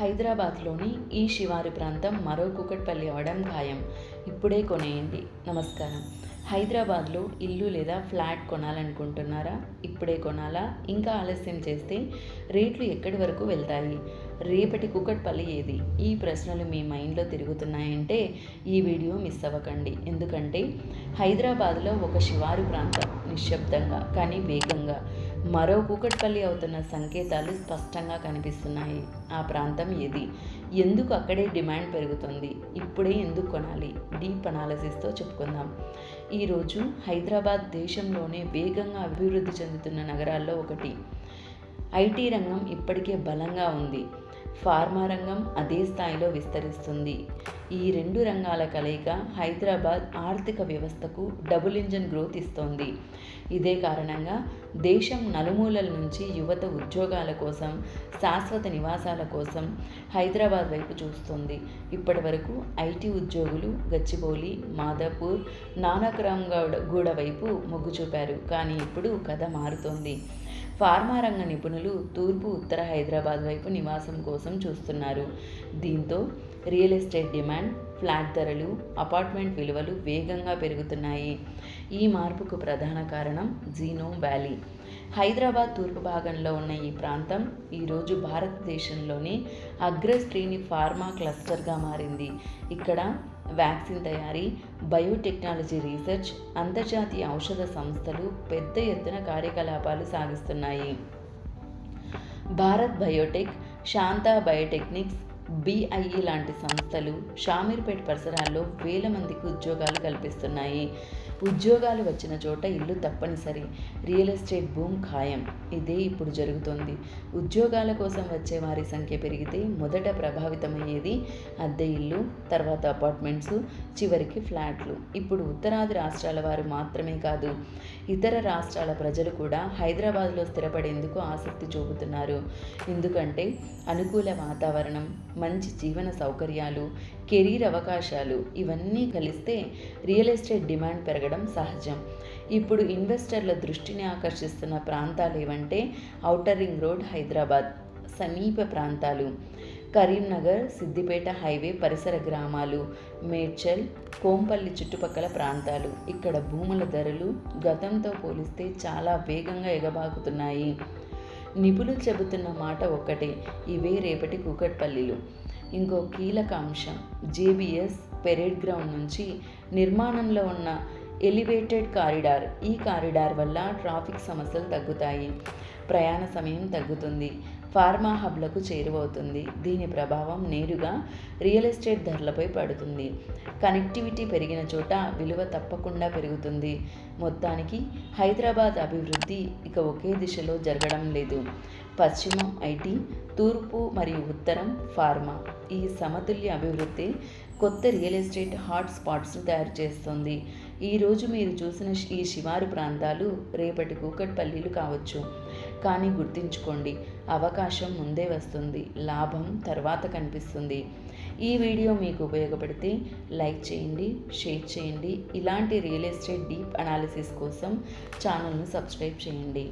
హైదరాబాద్లోని ఈ శివారు ప్రాంతం మరో కుకట్పల్లి అవడం ఖాయం. ఇప్పుడే కొనేయండి. నమస్కారం. హైదరాబాద్లో ఇల్లు లేదా ఫ్లాట్ కొనాలనుకుంటున్నారా? ఇప్పుడే కొనాలా? ఇంకా ఆలస్యం చేస్తే రేట్లు ఎక్కడి వరకు వెళ్తాయి? రేపటి కుకట్పల్లి ఏది? ఈ ప్రశ్నలు మీ మైండ్లో తిరుగుతున్నాయంటే ఈ వీడియో మిస్ అవ్వకండి. ఎందుకంటే హైదరాబాద్లో ఒక శివారు ప్రాంతం నిశ్శబ్దంగా కానీ వేగంగా మరో కూకట్పల్లి అవుతున్న సంకేతాలు స్పష్టంగా కనిపిస్తున్నాయి. ఆ ప్రాంతం ఏది? ఎందుకు అక్కడే డిమాండ్ పెరుగుతుంది? ఇప్పుడే ఎందుకు కొనాలి? డీప్ అనాలసిస్తో చెప్పుకుందాం. ఈరోజు హైదరాబాద్ దేశంలోనే వేగంగా అభివృద్ధి చెందుతున్న నగరాల్లో ఒకటి. ఐటీ రంగం ఇప్పటికే బలంగా ఉంది. ఫార్మా రంగం అదే స్థాయిలో విస్తరిస్తుంది. ఈ రెండు రంగాల కలయిక హైదరాబాద్ ఆర్థిక వ్యవస్థకు డబుల్ ఇంజన్ గ్రోత్ ఇస్తోంది. ఇదే కారణంగా దేశం నలుమూలల నుంచి యువత ఉద్యోగాల కోసం శాశ్వత నివాసాల కోసం హైదరాబాద్ వైపు చూస్తుంది. ఇప్పటి వరకు ఐటీ ఉద్యోగులు గచ్చిబౌలి మాదాపూర్ నానక్రామ్గౌడ్ గూడ వైపు మొగ్గు చూపారు. కానీ ఇప్పుడు కథ మారుతోంది. ఫార్మా రంగ నిపుణులు తూర్పు ఉత్తర హైదరాబాద్ వైపు నివాసం కోసం చూస్తున్నారు. దీంతో రియల్ ఎస్టేట్ డిమాండ్ ఫ్లాట్ ధరలు అపార్ట్మెంట్ విలువలు వేగంగా పెరుగుతున్నాయి. ఈ మార్పుకు ప్రధాన కారణం జీనోమ్ వ్యాలీ. హైదరాబాద్ తూర్పు భాగంలో ఉన్న ఈ ప్రాంతం ఈరోజు భారతదేశంలోని అగ్రశ్రేణి ఫార్మా క్లస్టర్గా మారింది. ఇక్కడ వ్యాక్సిన్ తయారీ బయోటెక్నాలజీ రీసెర్చ్ అంతర్జాతీయ ఔషధ సంస్థలు పెద్ద ఎత్తున కార్యకలాపాలు సాగిస్తున్నాయి. భారత్ బయోటెక్ శాంతా బయోటెక్నిక్స్ బిఐఈ లాంటి సంస్థలు షామీర్పేట్ పరిసరాల్లో వేల మందికి ఉద్యోగాలు కల్పిస్తున్నాయి. ఉద్యోగాలు వచ్చిన చోట ఇల్లు తప్పనిసరి. రియల్ ఎస్టేట్ భూమ్ ఖాయం. ఇదే ఇప్పుడు జరుగుతోంది. ఉద్యోగాల కోసం వచ్చే వారి సంఖ్య పెరిగితే మొదట ప్రభావితమయ్యేది అద్దె ఇల్లు తర్వాత అపార్ట్మెంట్స్ చివరికి ఫ్లాట్లు. ఇప్పుడు ఉత్తరాది రాష్ట్రాల వారు మాత్రమే కాదు ఇతర రాష్ట్రాల ప్రజలు కూడా హైదరాబాద్లో స్థిరపడేందుకు ఆసక్తి చూపుతున్నారు. ఎందుకంటే అనుకూల వాతావరణం మంచి జీవన సౌకర్యాలు కెరీర్ అవకాశాలు ఇవన్నీ కలిస్తే రియల్ ఎస్టేట్ డిమాండ్ పెరగడం సహజం. ఇప్పుడు ఇన్వెస్టర్ల దృష్టిని ఆకర్షిస్తున్న ప్రాంతాలు ఏవంటే ఔటర్ రింగ్ రోడ్ హైదరాబాద్ సమీప ప్రాంతాలు. కరీంనగర్ సిద్దిపేట హైవే పరిసర గ్రామాలు మేడ్చల్ కోంపల్లి చుట్టుపక్కల ప్రాంతాలు. ఇక్కడ భూముల ధరలు గతంతో పోలిస్తే చాలా వేగంగా ఎగబాకుతున్నాయి. నిపుణులు చెబుతున్న మాట ఒక్కటే ఇవే రేపటి కూకట్పల్లిలు. ఇంకో కీలక అంశం జేబిఎస్ పెరేడ్ గ్రౌండ్ నుంచి నిర్మాణంలో ఉన్న ఎలివేటెడ్ కారిడార్. ఈ కారిడార్ వల్ల ట్రాఫిక్ సమస్యలు తగ్గుతాయి. ప్రయాణ సమయం తగ్గుతుంది. ఫార్మా హబ్లకు చేరువవుతుంది. దీని ప్రభావం నేరుగా రియల్ ఎస్టేట్ ధరలపై పడుతుంది. కనెక్టివిటీ పెరిగిన చోట విలువ తప్పకుండా పెరుగుతుంది. మొత్తానికి హైదరాబాద్ అభివృద్ధి ఇక ఒకే దిశలో జరగడం లేదు. పశ్చిమం ఐటీ తూర్పు మరియు ఉత్తరం ఫార్మా ఈ సమతుల్య అభివృద్ధి కొత్త రియల్ ఎస్టేట్ హాట్ స్పాట్స్ను తయారు చేస్తుంది. ఈరోజు మీరు చూసిన ఈ శివారు ప్రాంతాలు రేపటి కూకట్పల్లీలు కావచ్చు. కానీ గుర్తుంచుకోండి అవకాశం ముందే వస్తుంది లాభం తర్వాత కనిపిస్తుంది. ఈ వీడియో మీకు ఉపయోగపడితే లైక్ చేయండి షేర్ చేయండి. ఇలాంటి రియల్ ఎస్టేట్ డీప్ అనాలిసిస్ కోసం ఛానల్ను సబ్స్క్రైబ్ చేయండి.